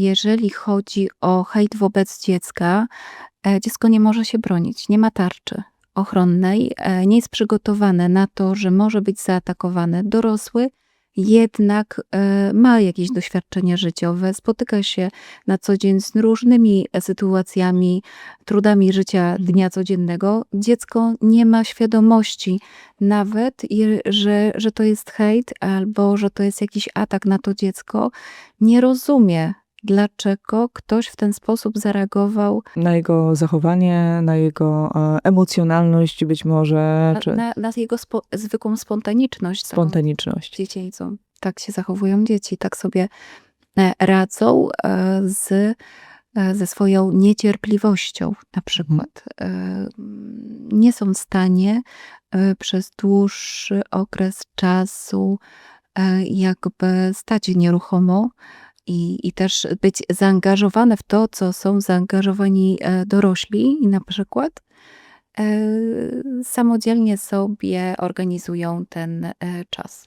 Jeżeli chodzi o hejt wobec dziecka, e, dziecko nie może się bronić, nie ma tarczy ochronnej, e, nie jest przygotowane na to, że może być zaatakowane. Dorosły jednak e, ma jakieś doświadczenie życiowe, spotyka się na co dzień z różnymi sytuacjami, trudami życia dnia codziennego. Dziecko nie ma świadomości nawet, że, że to jest hejt albo że to jest jakiś atak na to dziecko. Nie rozumie, dlaczego ktoś w ten sposób zareagował Na jego zachowanie, na jego e, emocjonalność być może, na, czy na, na jego spo, zwykłą spontaniczność. spontaniczność. dziecięcą. Tak się zachowują dzieci, tak sobie e, radzą e, z, ze swoją niecierpliwością na przykład. Mm, Nie są w stanie przez dłuższy okres czasu jakby stać nieruchomo i, i też być zaangażowane w to, co są zaangażowani e, dorośli na przykład. e, Samodzielnie sobie organizują ten e, czas.